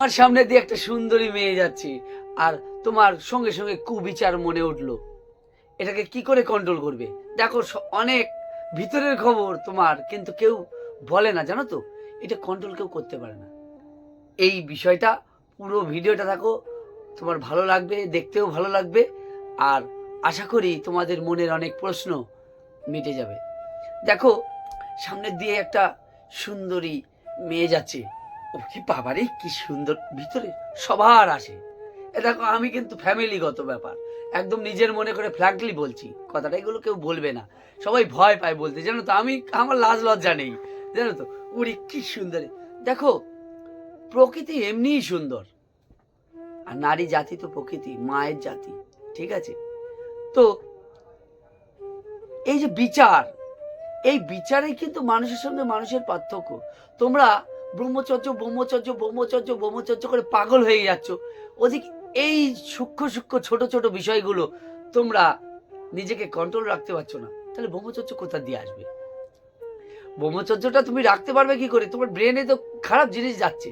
আমার সামনে দিয়ে একটা সুন্দরী মেয়ে যাচ্ছে। আর তোমার সঙ্গে সঙ্গে কুবিচার মনে উঠল। এটাকে কি করে কন্ট্রোল করবে? দেখো অনেক ভিতরের খবর তোমার, কিন্তু কেউ বলে না, জানো তো? এটা কন্ট্রোল কেউ করতে পারে না। এই বিষয়টা, পুরো ভিডিওটা থাকো তোমার ভালো লাগবে, দেখতেও ভালো লাগবে। আর আশা করি তোমাদের মনের অনেক প্রশ্ন মিটে যাবে। দেখো সামনের দিয়ে একটা সুন্দরী মেয়ে যাচ্ছে। ও কি বাবারে, কি সুন্দর, ভিতরে সবার আসে। এ দেখো, আমি কিন্তু ফ্যামিলিগত ব্যাপার। একদম নিজের মনে করে ফ্র্যাঙ্কলি বলছি, কথাটা এগুলো কেউ বলবে না। সবাই ভয় পায় বলতে, জানো তো, আমি, আমার লাজ লজ্জা নেই, জানো তো। উড়ি, কি সুন্দর। দেখো, প্রকৃতি এমনিই সুন্দর। আর নারী জাতি তো প্রকৃতি, মায়ের জাতি, ঠিক আছে? তো, এই যে বিচার, এই বিচারে কিন্তু মানুষের সঙ্গে মানুষের পার্থক্য। তোমরা ব্রহ্মচর্য ব্রহ্মচর্য ব্রহ্মচর্য ব্রহ্মচর্য করে পাগল হয়ে যাচ্ছ। ওদিক এই সূক্ষ্ম সূক্ষ্ম, ছোট ছোট বিষয়গুলো তোমরা নিজেকে কন্ট্রোল রাখতে পারছ না। তাহলে ব্রহ্মচর্য কোথা দিয়ে আসবে? ব্রহ্মচর্যটা তুমি রাখতে পারবে কি করে? তোমার ব্রেনে তো খারাপ জিনিস যাচ্ছে।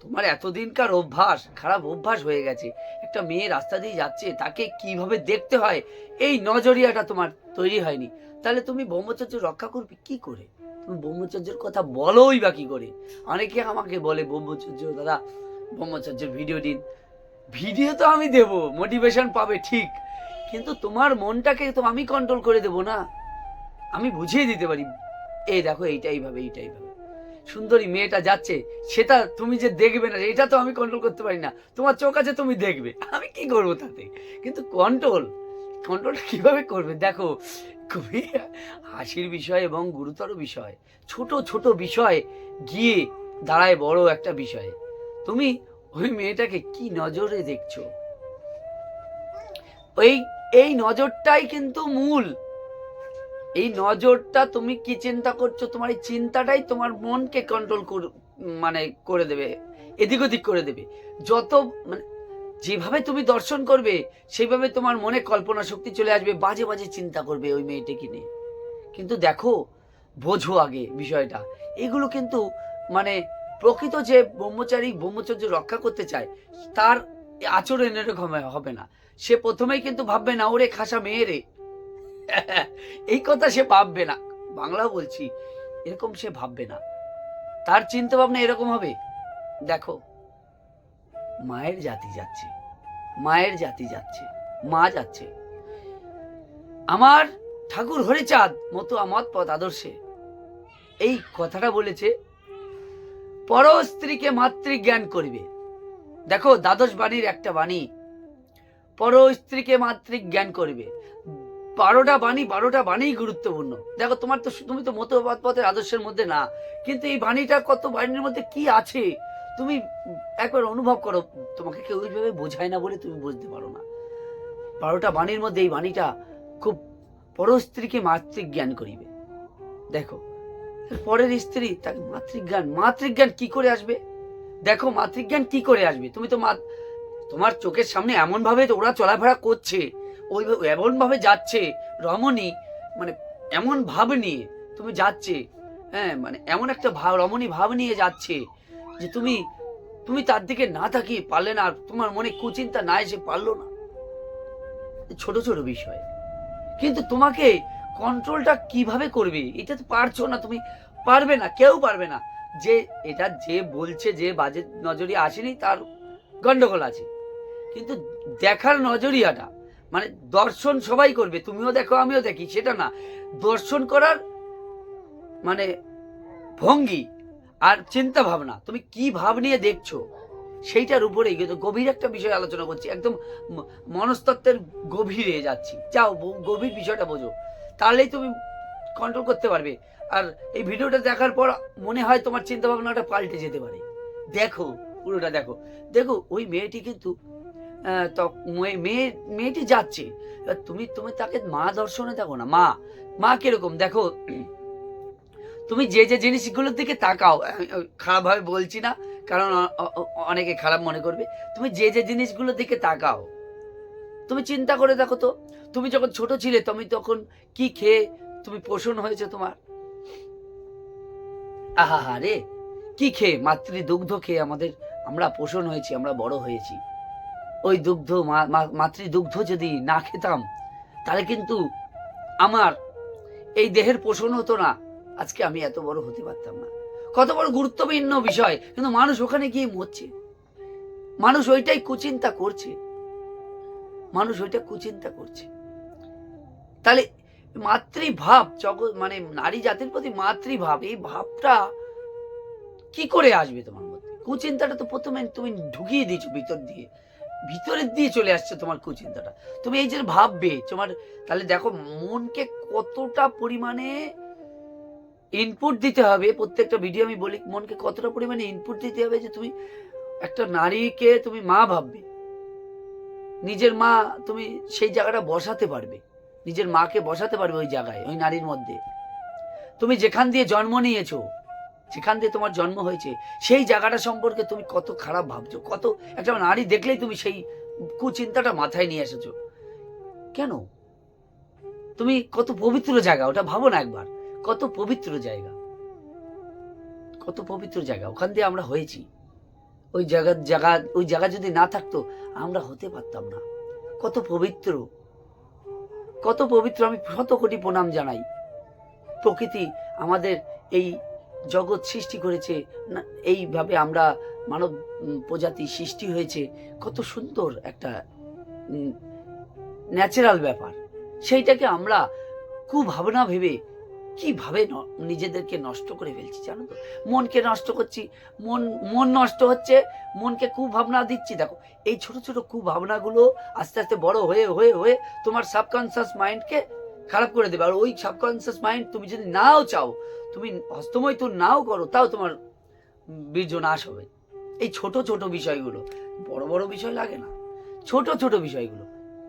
তোমার এতদিনকার অভ্যাস, খারাপ অভ্যাস হয়ে গেছে। একটা মেয়ে রাস্তা দিয়ে যাচ্ছে, তাকে কীভাবে দেখতে হয়? এই নজরিয়াটা তোমার তৈরি হয়নি। তাহলে তুমি ব্রহ্মচর্য রক্ষা করবে কি করে? তুমি ব্রহ্মচর্যের কথা বলোই বা কি করে? অনেকে আমাকে বলে, ব্রহ্মচর্য, দাদা, ব্রহ্মচর্যের ভিডিও দিন। ভিডিও তো আমি দেব মোটিভেশন পাবে, ঠিক। কিন্তু তোমার মনটাকে তো আমি কন্ট্রোল করে দেব না। আমি বুঝিয়ে দিতে পারি, এই দেখো, এইটাই ভাবে এইটাই ভাবে। সুন্দরী মেয়েটা যাচ্ছে, সেটা তুমি যে দেখবে না, এটা তো আমি কন্ট্রোল করতে পারি না। তোমার চোখ আছে, তুমি দেখবে। আমি কি করব তাতে? কিন্তু কন্ট্রোল কন্ট্রোল কীভাবে করবে দেখো, খুবই হাসির বিষয় এবং গুরুতর বিষয়। ছোট ছোট বিষয় গিয়ে দাঁড়ায় বড় একটা বিষয়ে। তুমি ওই মেয়েটাকে কি নজরে দেখছ? ওই এই নজরটাই কিন্তু মূল। এই নজরটা তুমি কি চিন্তা করছ? তোমার এই চিন্তাটাই তোমার মনকে কন্ট্রোল মানে করে দেবে, এদিক ওদিক করে দেবে। যত মানে যেভাবে তুমি দর্শন করবে, সেইভাবে তোমার মনে কল্পনা শক্তি চলে আসবে, বাজে বাজে চিন্তা করবে ওই মেয়েটাকে নিয়ে। কিন্তু দেখো, বোঝো আগে বিষয়টা। এগুলো কিন্তু মানে প্রকৃত যে ব্রহ্মচারী, ব্রহ্মচর্য রক্ষা করতে চায়, তার আচরণ এরকম হবে না। সে প্রথমেই কিন্তু ভাববে, না, ওরে খাসা মেয়ে রে। এই কথা সে ভাববে না। বাংলা বলছি, এরকম সে ভাববে না। তার চিন্তা ভাবনা এরকম হবে। দেখো, মায়ের জাতি যাচ্ছে। মায়ের জাতি যাচ্ছে, মা যাচ্ছে। আমার ঠাকুর হরিচাঁদ মতো আমার পথ আদর্শে এই কথাটা বলেছে, পর স্ত্রীকে মাতৃ জ্ঞান করিবে। দেখো, দ্বাদশ বাণীর একটা বাণী, পর স্ত্রীকে মাতৃ জ্ঞান করিবে। বারোটা বাণী বারোটা বাণী গুরুত্বপূর্ণ। দেখো, তোমার তো তুমি তো মতবাদ পথের আদর্শের মধ্যে না, কিন্তু এই বাণীটা কত বাণীর মধ্যে কি আছে? তুমি একবার অনুভব করো, তোমাকে কেউ ওইভাবে বোঝায় না বলে তুমি বুঝতে পারো না। বারোটা বাণীর মধ্যে এই বাণীটা খুব পর স্ত্রীকে মাতৃক জ্ঞান করিবে। দেখো পরের স্ত্রী তাকে মাতৃজ্ঞান মাতৃজ্ঞান কি করে আসবে? দেখো, মাতৃজ্ঞান কি করে আসবে? তুমি তো তোমার চোখের সামনে এমন ভাবে ওরা চলাফেরা করছে ওই এমন ভাবে যাচ্ছে, রমণী মানে এমন ভাব নিয়ে তুমি যাচ্ছে হ্যাঁ মানে এমন একটা ভাব রমণী ভাব নিয়ে যাচ্ছে যে তুমি তুমি তার দিকে না তাকিয়ে পারলে না, আর তোমার মনে কুচিন্তা না এসে পারল না। ছোট ছোট বিষয়। কিন্তু তোমাকে কন্ট্রোলটা কীভাবে করবে, এটা তো পারছ না তুমি। পারবে না, কেউ পারবে না। যে, এটা যে বলছে, যে বাজে নজরিয়া আসেনি, তার গন্ডগোল আছে। কিন্তু দেখার নজরিয়াটা মানে দর্শন সবাই করবে, তুমিও দেখো, আমিও দেখি, সেটা না। দর্শন করার মানে ভঙ্গি আর চিন্তা ভাবনা, তুমি কি ভাব নিয়ে দেখছ? সেইটার উপরেই কিন্তু গভীর একটা বিষয় আলোচনা করছি, একদম মনস্তত্ত্বের গভীরে যাচ্ছি। যাও গভীর বিষয়টা বোঝো। তাহলেই তুমি কন্ট্রোল করতে পারবে। আর এই ভিডিওটা দেখার পর মনে হয় তোমার চিন্তা ভাবনাটা পাল্টে যেতে পারে। দেখো, পুরোটা দেখো। দেখো, ওই মেয়েটি কিন্তু মেয়ে- মেয়ে, মেয়েটি যাচ্ছে। তুমি তুমি তাকে মা দর্শনে দেখো না। মা মা কীরকম? দেখো তুমি যে যে জিনিসগুলোর দিকে তাকাও খারাপভাবে বলছি না, কারণ অনেকে খারাপ মনে করবে। তুমি যে যে জিনিসগুলোর দিকে তাকাও, তুমি চিন্তা করে দেখো তো, তুমি যখন ছোট ছিলে, তুমি তখন কি খেয়ে তুমি পোষণ হয়েছে তোমার? আহা রে, কি খেয়ে মাতৃ দুগ্ধ খেয়ে আমাদের, আমরা পোষণ হয়েছি, আমরা বড় হয়েছি। ওই দুগ্ধ, মা- মা- মাতৃদুগ্ধ যদি না খেতাম, তাহলে কিন্তু আমার এই দেহের পোষণ হতো না। আজকে আমি এত বড় হতে পারতাম না। কত বড় গুরুত্বপূর্ণ বিষয়, কিন্তু মানুষ ওখানে গিয়ে মরছে। মানুষ ওইটাই কুচিন্তা করছে। মানুষ ওইটা কুচিন্তা করছে। তাহলে মাতৃভাব, জগৎ মানে নারী জাতির প্রতি মাতৃভাব, এই ভাবটা কি করে আসবে তোমার মধ্যে? কুচিন্তাটা তো প্রথমে তুমি ঢুকিয়ে দিয়েছ ভিতর দিয়ে। ভিতরের দিয়ে চলে আসছে তোমার কুচিন্তাটা। তুমি এই যে ভাববে, তোমার, তাহলে দেখো মনকে কতটা পরিমাণে ইনপুট দিতে হবে। প্রত্যেকটা ভিডিও আমি বলি, মনকে কতটা পরিমাণে ইনপুট দিতে হবে যে তুমি একটা নারীকে তুমি মা ভাববে। নিজের মা তুমি সেই জায়গাটা বসাতে পারবে। নিজের মাকে বসাতে পারবে ওই জায়গায়, ওই নারীর মধ্যে। তুমি যেখান দিয়ে জন্ম নিয়েছো, যেখান দিয়ে তোমার জন্ম হয়েছে, সেই জায়গাটা সম্পর্কে তুমি কত খারাপ ভাবছ, কত একটা নারী দেখলেই তুমি সেই কুচিন্তাটা মাথায় নিয়ে এসেছ। কেন? তুমি কত পবিত্র জায়গা, ওটা ভাবো না একবার। কত পবিত্র জায়গা। কত পবিত্র জায়গা। ওখান দিয়ে আমরা হয়েছি। ওই জায়গা জায়গা, ওই জায়গা যদি না থাকতো, আমরা হতে পারতাম না। কত পবিত্র। কত পবিত্র। আমি শত কোটি প্রণাম জানাই। প্রকৃতি আমাদের এই জগৎ সৃষ্টি করেছে। এইভাবে আমরা মানব প্রজাতি সৃষ্টি হয়েছে। কত সুন্দর একটা ন্যাচারাল ব্যাপার। সেইটাকে আমরা কুভাবনা ভেবে কীভাবে নিজেদেরকে নষ্ট করে ফেলছি জানো তো? মনকে নষ্ট করছি, মন মন নষ্ট হচ্ছে, মনকে কুভাবনা দিচ্ছি। দেখো, এই ছোট ছোট কুভাবনাগুলো আস্তে আস্তে বড় হয়ে হয়ে হয়ে তোমার সাবকনসিয়াস মাইন্ডকে খারাপ করে দেবে। আর ওই সাবকনসিয়াস মাইন্ড তুমি যদি নাও চাও, তুমি হস্তময় তো নাও করো, তাও তোমার বীর্য নাশ হবে। এই ছোট ছোট বিষয়গুলো, বড় বড় বিষয় লাগে না। ছোট ছোট বিষয়গুলো।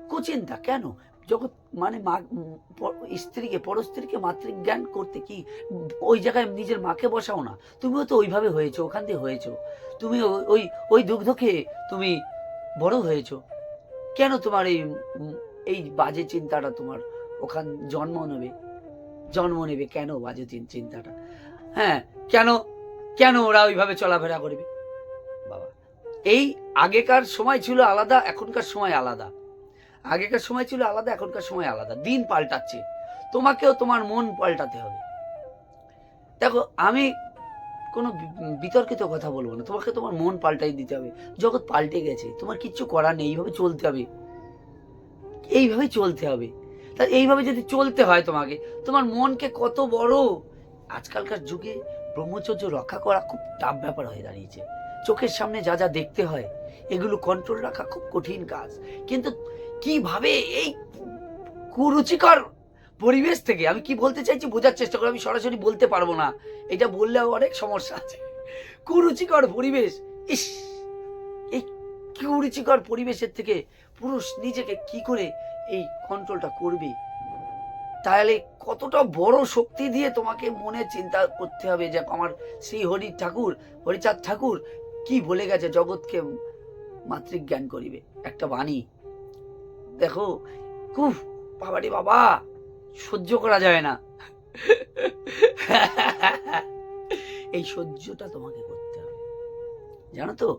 কুচিন্তা, কেন? জগৎ মানে মা স্ত্রীকে পর স্ত্রীকে মাতৃজ্ঞান করতে কি ওই জায়গায় নিজের মাকে বসাও না? তুমিও তো ওইভাবে হয়েছো, ওখান দিয়ে হয়েছো। তুমি ওই ওই দুগ্ধ খেয়ে তুমি বড় হয়েছো। কেন তোমার এই এই বাজে চিন্তাটা তোমার ওখান জন্ম নেবে? জন্ম নেবে কেন বাজে চিন্তাটা? হ্যাঁ কেন কেন ওরা ওইভাবে চলাফেরা করবে? বাবা, এই আগেকার সময় ছিল আলাদা, এখনকার সময় আলাদা। আগেকার সময় ছিল আলাদা, এখনকার সময় আলাদা। দিন পাল্টাচ্ছে। তোমাকেও তোমার মন পাল্টাতে হবে। দেখো, আমি কোনো বিতর্কিত কথা বলব না। তোমাকে তোমার মন পাল্টাই দিতে হবে। জগৎ পাল্টে গেছে। তোমার কিচ্ছু করার নেই। এইভাবে চলতে হবে। এইভাবে চলতে হবে। তা এইভাবে যদি চলতে হয় তোমাকে, তোমার মনকে কত বড়। আজকালকার যুগে ব্রহ্মচর্য রক্ষা করা খুব টাফ ব্যাপার হয়ে দাঁড়িয়েছে। চোখের সামনে যা যা দেখতে হয়, এগুলো কন্ট্রোল রাখা খুব কঠিন কাজ। কিন্তু কীভাবে এই কুরুচিকর পরিবেশ থেকে, আমি কি বলতে চাইছি বোঝার চেষ্টা করো, আমি সরাসরি বলতে পারব না। এটা বললেও অনেক সমস্যা আছে। কুরুচিকর পরিবেশ, ইস! এই কুরুচিকর পরিবেশের থেকে পুরুষ নিজেকে কি করে এই কন্ট্রোলটা করবে? তাহলে কতটা বড় শক্তি দিয়ে তোমাকে মনে চিন্তা করতে হবে যে, আমার শ্রী হরি ঠাকুর, হরিচাঁদ ঠাকুর কি বলে গেছে? জগৎকে মাতৃজ্ঞান করিবে। একটা বাণী দেখো খুব বাবারে বাবা, সহ্য করা যায় না। এই সহ্যটা তোমাকে করতে হবে। জানো তো,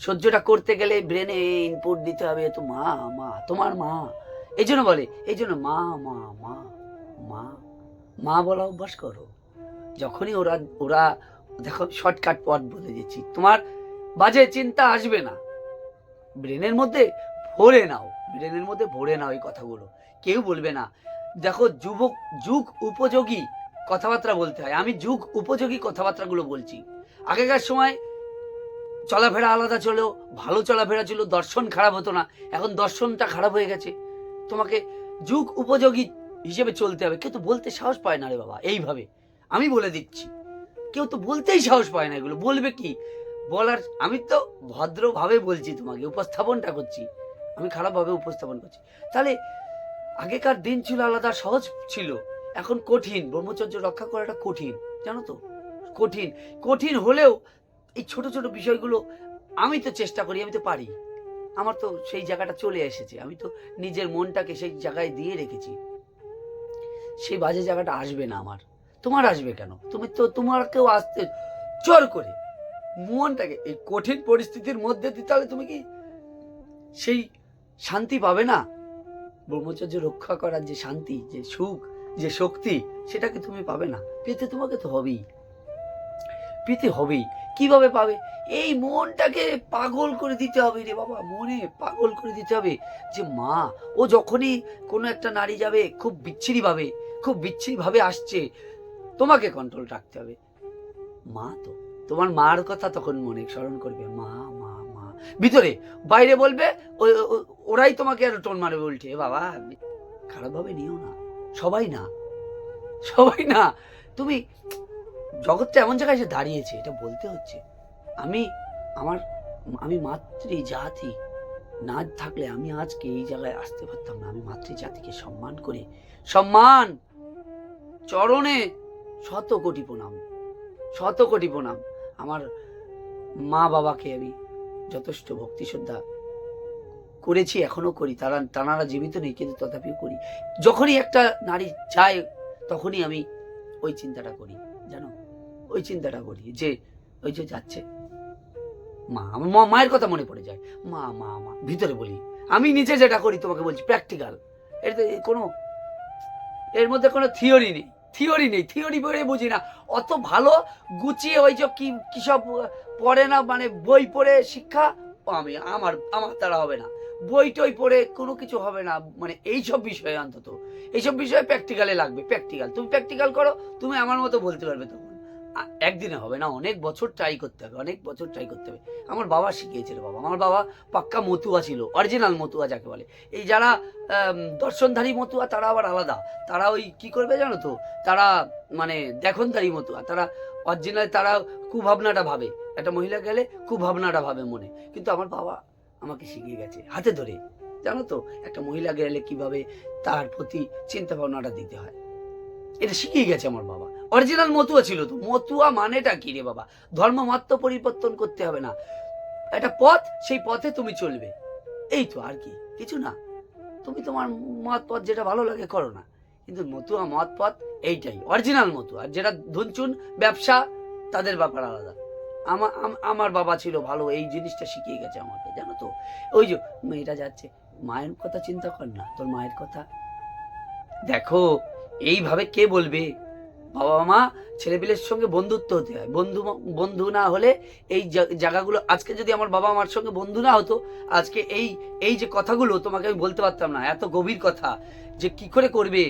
সহ্যটা করতে গেলে ব্রেনে ইনপুট দিতে হবে, তো মা মা, তোমার মা। এই জন্য বলে, এই জন্য মা মা মা মা মা বলা অভ্যাস করো। যখনই ওরা ওরা, দেখো শর্টকাট পথ বলে দিচ্ছি, তোমার বাজে চিন্তা আসবে না। ব্রেনের মধ্যে ভরে নাও। ব্রেনের মধ্যে ভরে নাও এই কথাগুলো। কেউ বলবে না। দেখো, যুবক, যুগ উপযোগী কথাবার্তা বলতে হয়। আমি যুগ উপযোগী কথাবার্তাগুলো বলছি। আগেকার সময় চলাফেরা আলাদা ছিল, ভালো চলাফেরা ছিল, দর্শন খারাপ হতো না। এখন দর্শনটা খারাপ হয়ে গেছে। তোমাকে যুগ উপযোগী হিসেবে চলতে হবে। কেউ তো বলতে সাহস পায় না রে বাবা, এইভাবে। আমি বলে দিচ্ছি। কেউ তো বলতেই সাহস পায় না এগুলো। বলবে কি? বলার, আমি তো ভদ্রভাবে বলছি তোমাকে, উপস্থাপনটা করছি। আমি খারাপভাবে উপস্থাপন করছি। তাহলে আগেকার দিন ছিল আলাদা, সহজ ছিল। এখন কঠিন। ব্রহ্মচর্য রক্ষা করাটা কঠিন, জানো তো? কঠিন। কঠিন হলেও এই ছোট ছোট বিষয়গুলো আমি তো চেষ্টা করি, আমি তো পারি। আমার তো সেই জায়গাটা চলে এসেছে। আমি তো নিজের মনটাকে সেই জায়গায় দিয়ে রেখেছি। সেই বাজে জায়গাটা আসবে না আমার। তোমার আসবে কেন? তুমি তো তোমার কেউ আসতে জোর করে। মনটাকে এই কঠিন পরিস্থিতির মধ্যে দিয়ে, তাহলে তুমি কি সেই শান্তি পাবে না। ব্রহ্মচর্য রক্ষা করার যে শান্তি, যে সুখ, যে শক্তি সেটাকে তুমি পাবে না? পেতে তোমাকে তো হবেই। পেতে হবেই। কীভাবে পাবে? এই মনটাকে পাগল করে দিতে হবে রে বাবা, মনে পাগল করে দিতে হবে যে মা, ও যখনই কোনো একটা নারী যাবে, খুব বিচ্ছিরিভাবে খুব বিচ্ছিরিভাবে আসছে, তোমাকে কন্ট্রোল রাখতে হবে। মা তো, তোমার মার কথা তখন মনে স্মরণ করবে মা। ভিতরে, বাইরে বলবে ওরাই তোমাকে আর টোন মারবে উল্টে। বাবা, খারাপভাবে নিও না। সবাই না। সবাই না। তুমি, জগৎটা এমন জায়গায় এসে দাঁড়িয়েছে, এটা বলতে হচ্ছে। আমি, আমার, আমি মাতৃ জাতি না থাকলে আমি আজকে এই জায়গায় আসতে পারতাম না। আমি মাতৃ জাতিকে সম্মান করে, সম্মান! চরণে শত কোটি প্রণাম। শত কোটি প্রণাম। আমার মা বাবাকে আমি যথেষ্ট ভক্তি শ্রদ্ধা করেছি, এখনও করি। তারা, তানারা জীবিত নেই, কিন্তু তথাপিও করি। যখনই একটা নারী চায় তখনই আমি ওই চিন্তাটা করি, জানো? ওই চিন্তাটা করি যে, ওই যে যাচ্ছে। মা মা- মায়ের কথা মনে পড়ে যায়। মা মা মা, ভিতরে বলি। আমি নিজে যেটা করি, তোমাকে বলছি প্র্যাকটিক্যাল এর কোনো, এর মধ্যে কোনো থিওরি নেই। থিওরি নেই থিওরি পড়ে বুঝি না। অত ভালো গুছিয়ে ওই যে কি কি সব পড়ে না মানে বই পড়ে শিক্ষা, আমি আমার আমার দ্বারা হবে না। বই টই পড়ে কোনো কিছু হবে না মানে এইসব বিষয়ে অন্তত। এইসব বিষয়ে প্র্যাকটিক্যালে লাগবে প্র্যাকটিক্যাল তুমি প্র্যাকটিক্যাল করো, তুমি আমার মতো বলতে পারবে তখন। একদিনে হবে না, অনেক বছর ট্রাই করতে হবে, অনেক বছর ট্রাই করতে হবে। আমার বাবা শিখিয়েছিল বাবা, আমার বাবা পাক্কা মতুয়া ছিল অরিজিনাল মতুয়া যাকে বলে। এই যারা দর্শনধারী মতুয়া, তারা আবার আলাদা। তারা ওই কি করবে জানো তো? তারা মানে দেখনধারী মতুয়া, তারা অরিজিনাল তারা কুভাবনাটা ভাবে। একটা মহিলা গেলে কুভাবনাটা ভাবে মনে। কিন্তু আমার বাবা আমাকে শিখিয়ে গেছে, হাতে ধরে। জানো তো? একটা মহিলা গেলে কীভাবে তার প্রতি চিন্তা ভাবনাটা দিতে হয়। এটা শিখিয়ে গেছে আমার বাবা। অরিজিনাল মতুয়া ছিল তো। মতুয়া মানেটা কি রে বাবা? ধর্ম মত পরিবর্তন করতে হবে না। একটা পথ, সেই পথে তুমি চলবে। এই তো আর কি। কিছু না। তুমি তোমার মত পথ যেটা ভালো লাগে করো না। কিন্তু মতুয়া মত পথ এইটাই। অরিজিনাল মতুয়া। আর যেটা ধুনচুন, ব্যবসা, তাদের ব্যাপার আলাদা। আমার আমার বাবা ছিল ভালো, এই জিনিসটা শিখিয়ে গেছে আমাকে, জানো তো? ওই যে মেয়েটা যাচ্ছে। মায়ের কথা চিন্তা কর না। তোর মায়ের কথা। দেখো, এইভাবে কে বলবে? বাবা মা ছেলেপিলের সঙ্গে বন্ধুত্ব হতে হয়। বন্ধু বন্ধু না হলে এই জায়গাগুলো, আজকে যদি আমার বাবা মার সঙ্গে বন্ধু না হতো, আজকে এই এই যে কথাগুলো তোমাকে আমি বলতে পারতাম না, এত গভীর কথা যে কি করে করবে?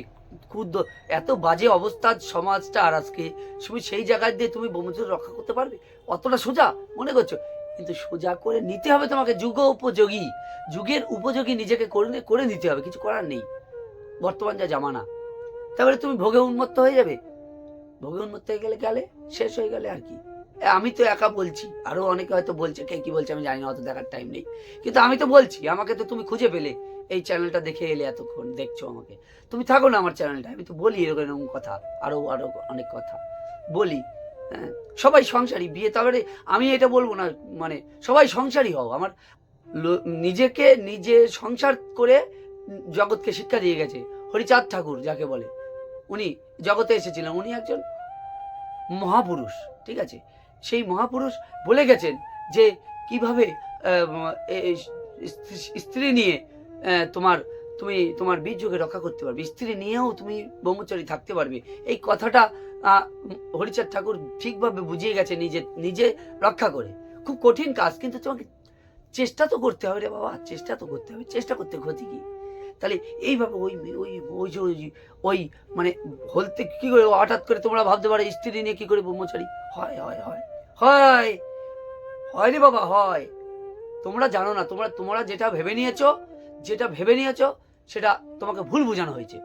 ক্ষুদ্র, এত বাজে অবস্থা সমাজটা আর আজকে। তুমি সেই জায়গায় দিয়ে তুমি ব্রহ্মচর্য রক্ষা করতে পারবে? অতটা সোজা মনে করছ? কিন্তু সোজা করে নিতে হবে তোমাকে যুগ উপযোগী। যুগের উপযোগী নিজেকে করে করে নিতে হবে, কিছু করার নেই। বর্তমান যা জামানা তারপরে তুমি ভোগে উন্মত্ত হয়ে যাবে। ভোগে উন্মত্ত হয়ে গেলে গেলে শেষ হয়ে গেলে আর কি। আমি তো একা বলছি। আরও অনেকে হয়তো বলছে কে কি বলছে আমি জানি না অত দেখার টাইম নেই। কিন্তু আমি তো বলছি আমাকে তো তুমি খুঁজে পেলে। এই চ্যানেলটা দেখে এলে এতক্ষণ দেখছ আমাকে। তুমি থাকো না আমার চ্যানেলটা আমি তো বলি এরকম এরকম কথা আরও আরও অনেক কথা। বলি হ্যাঁ, সবাই সংসারী বিয়ে তবে আমি এটা বলব না মানে সবাই সংসারী হও। আমার নিজেকে নিজে সংসার করে জগৎকে শিক্ষা দিয়ে গেছে। হরিচাঁদ ঠাকুর যাকে বলে। উনি জগতে এসেছিলেন। উনি একজন মহাপুরুষ, ঠিক আছে? সেই মহাপুরুষ বলে গেছেন যে কীভাবে স্ত্রী- নিয়ে তোমার, তুমি তোমার বীর্যকে রক্ষা করতে পারবে। স্ত্রী নিয়েও তুমি ব্রহ্মচারী থাকতে পারবে। এই কথাটা হরিচাঁদ ঠাকুর ঠিকভাবে বুঝিয়ে গেছে নিজে নিজে রক্ষা করে। খুব কঠিন কাজ, কিন্তু তোমাকে চেষ্টা তো করতে হবে রে বাবা, চেষ্টা তো করতে হবে। চেষ্টা করতে ক্ষতি কি? তাহলে এইভাবে ওই ওই ওই যে ওই মানে বলতে কি করে হঠাৎ করে তোমরা ভাবতে পারো, স্ত্রী নিয়ে কি করে ব্রহ্মচারী? হয় হয় হয় হয় হয় রে বাবা, হয়। তোমরা জানো না, তোমরা তোমরা যেটা ভেবে নিয়েছো, যেটা ভেবে নিয়েছো, সেটা তোমাকে ভুল বোঝানো হয়েছে।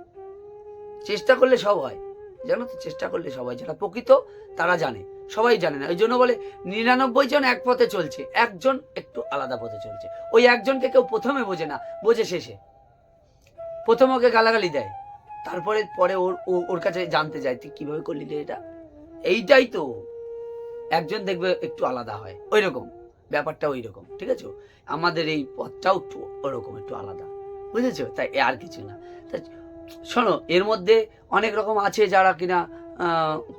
চেষ্টা করলে সব হয়। জানো তো, চেষ্টা করলে সবাই যারা প্রকৃত, তারা জানে। সবাই জানে না। ওই জন্য বলে নিরানব্বই জন এক পথে চলছে। একজন একটু আলাদা পথে চলছে। ওই একজনকে কেউ প্রথমে বোঝে না, বোঝে শেষে। প্রথম ওকে গালাগালি দেয়। তারপরে, পরে ওর ওর কাছে জানতে যায়, তুই কীভাবে করলি রে এটা? এইটাই তো। একজন দেখবে একটু আলাদা হয়। ওই রকম ব্যাপারটা ওই রকম ঠিক আছে? আমাদের এই পথটাও একটু ওরকম, একটু আলাদা। বুঝেছ? তাই আর কিছু না। শোনো, এর মধ্যে অনেক রকম আছে যারা কিনা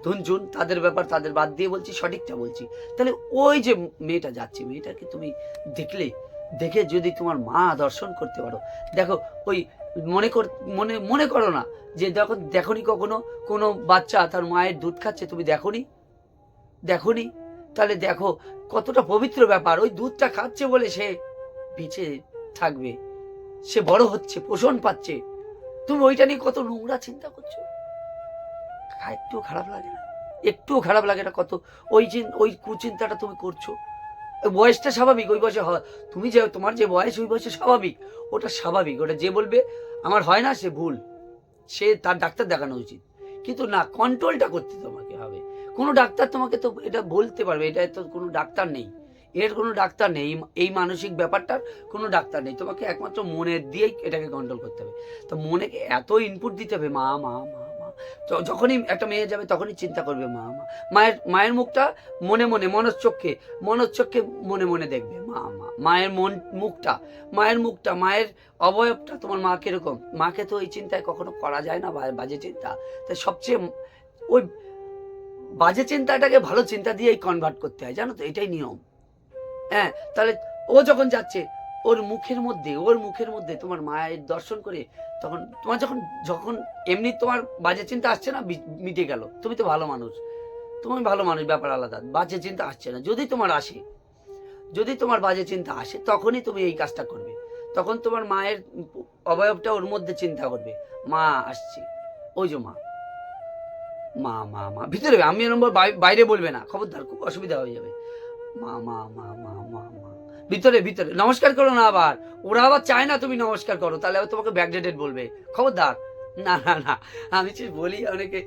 ধুনঝুন, তাদের ব্যাপার তাদের বাদ দিয়ে বলছি, সঠিকটা বলছি। তাহলে ওই যে মেয়েটা যাচ্ছে, মেয়েটাকে তুমি দেখলে, দেখে যদি তোমার মা দর্শন করতে পারো। দেখো, ওই মনে কর, মনে মনে করো না যে দেখো, দেখনি কখনো? কোনো বাচ্চা তার মায়ের দুধ খাচ্ছে, তুমি দেখনি? দেখনি? তাহলে দেখো, কতটা পবিত্র ব্যাপার। ওই দুধটা খাচ্ছে বলে সে বেঁচে থাকবে। সে বড় হচ্ছে, পোষণ পাচ্ছে। তুমি ওইটা নিয়ে কত নোংরা চিন্তা করছ? একটুও খারাপ লাগে না। একটুও খারাপ লাগে না কত। ওই ওই কুচিন্তাটা তুমি করছ। বয়সটা স্বাভাবিক, ওই বয়সে তুমি যে, তোমার যে বয়স, ওই বয়সে স্বাভাবিক। ওটা স্বাভাবিক, ওটা যে বলবে, আমার হয় না, সে ভুল। সে তার ডাক্তার দেখানো উচিত। কিন্তু না কন্ট্রোলটা করতে তোমাকে হবে। কোনো ডাক্তার তোমাকে তো এটা বলতে পারবে, এটা তো কোনো ডাক্তার নেই। এর কোনো ডাক্তার নেই, এই- মানসিক ব্যাপারটার কোনো ডাক্তার নেই। তোমাকে একমাত্র মনের দিয়েই এটাকে কন্ট্রোল করতে হবে। তো মনে এত ইনপুট দিতে হবে, মা মা মা। যখনই একটা মেয়ে যাবে তখনই চিন্তা করবে মা মা, মায়ের মায়ের মুখটা মনে মনে মনচ্চক্ষে মনচ্চক্ষে মনে মনে দেখবে, মা মা, মায়ের মন, মুখটা, মায়ের মুখটা, মায়ের অবয়বটা তোমার মা কীরকম? মাকে তো ওই চিন্তায় কখনো করা যায় না বাজে চিন্তা। তাই সবচেয়ে ওই বাজে চিন্তাটাকে ভালো চিন্তা দিয়েই কনভার্ট করতে হয়, জানো তো? এটাই নিয়ম। হ্যাঁ তাহলে ও যখন যাচ্ছে ওর মুখের মধ্যে, ওর মুখের মধ্যে তোমার মায়ের দর্শন করে তখন তোমার যখন যখন এমনি তোমার বাজে চিন্তা আসছে না মিটে গেল। তুমি তো ভালো মানুষ। তুমি ভালো মানুষ, ব্যাপার আলাদা। বাজে চিন্তা আসছে না। যদি তোমার আসে, যদি তোমার বাজে চিন্তা আসে, তখনই তুমি এই কাজটা করবে। তখন তোমার মায়ের অবয়বটা ওর মধ্যে চিন্তা করবে, মা, আসছে। ওই যে মা। মা মা মা। ভিতরে আমি নম্বর বাইরে বলবে না। খবরদার, খুব অসুবিধা হয়ে যাবে। মা মা মা মা মা মা। ভিতরে ভিতরে। নমস্কার করো না আবার। ওরা আবার চায় না তুমি নমস্কার করো, তাহলে আবার তোমাকে ব্যাকডেটেড বলবে। খবরদার। না না না, আমি যে বলি অনেকে,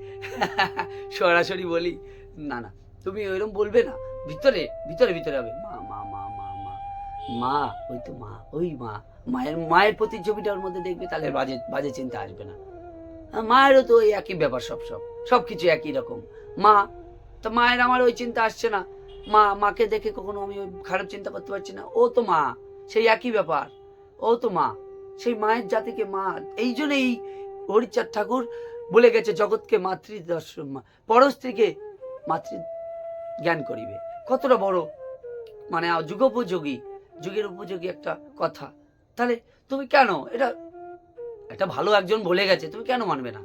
সরাসরি বলি, না না, তুমি ওইরকম বলবে না। ভিতরে ভিতরে ভিতরে হবে। মা মা মা মা মা মা, ওই তো মা, ওই মা। মায়ের মায়ের প্রতিচ্ছবিটা ওর মধ্যে দেখবে, তাহলে বাজে বাজে চিন্তা আসবে না। মায়েরও তো ওই একই ব্যাপার সব সব সব কিছু একই রকম। মা, তো মায়ের আমার ওই চিন্তা আসছে না। মা, মাকে দেখে কখনো আমি ওই খারাপ চিন্তা করতে পারছি না। ও তো মা, সেই একই ব্যাপার। ও তো মা, সেই মায়ের জাতিকে মা, এই জন্যই হরিচাঁদ ঠাকুর বলে গেছে, জগৎকে মাতৃ দর্শন পরস্ত্রীকে মাতৃ জ্ঞান করিবে। কতটা বড় মানে যুগোপযোগী, যুগের উপযোগী একটা কথা। তাহলে তুমি কেন? এটা এটা ভালো একজন বলে গেছে, তুমি কেন মানবে না?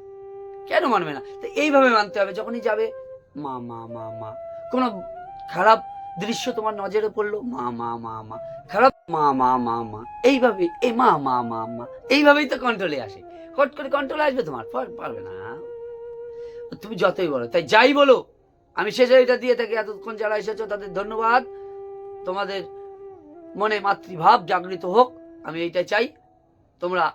কেন মানবে না? তো এইভাবে মানতে হবে। যখনই যাবে, মা মা মা মা। কোনো খারাপ দৃশ্য তোমার নজরে পড়ল? মা মা মা মা। খারাপ, মা মা মা মা। এইভাবে এই মা মা মা মা। এইভাবেই তো কন্ট্রোলে আসে। হট করে কন্ট্রোলে আসবে তোমার? পার- পারবে না। তুমি যতই বলো, তাই যাই বলো। আমি শেষে এটা দিয়ে থাকি। এতক্ষণ যারা এসেছ, তাদের ধন্যবাদ। তোমাদের মনে মাতৃভাব জাগৃত হোক। আমি এইটাই চাই। তোমরা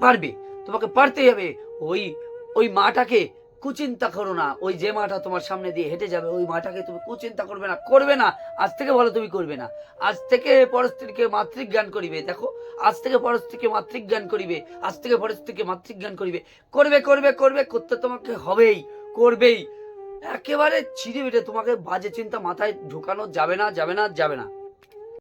পারবে। তোমাকে পারতেই হবে। ওই ওই মাটাকে কুচিন্তা করো না। ওই যে মাটা তোমার সামনে দিয়ে হেঁটে যাবে, ওই মাটাকে তুমি কুচিন্তা করবে না করবে না। আজ থেকে বলো তুমি করবে না। আজ থেকে পরস্ত্রীকে মাতৃক জ্ঞান করিবে, দেখো। আজ থেকে পরস্ত্রীকে মাতৃক জ্ঞান করিবে, আজ থেকে পরস্ত্রীকে মাতৃক জ্ঞান করিবে। করবে করবে করবে, করতে তোমাকে হবেই, করবেই। একেবারে ছিঁড়ে বেটে তোমাকে বাজে চিন্তা মাথায় ঢুকানো যাবে না যাবে না যাবে না।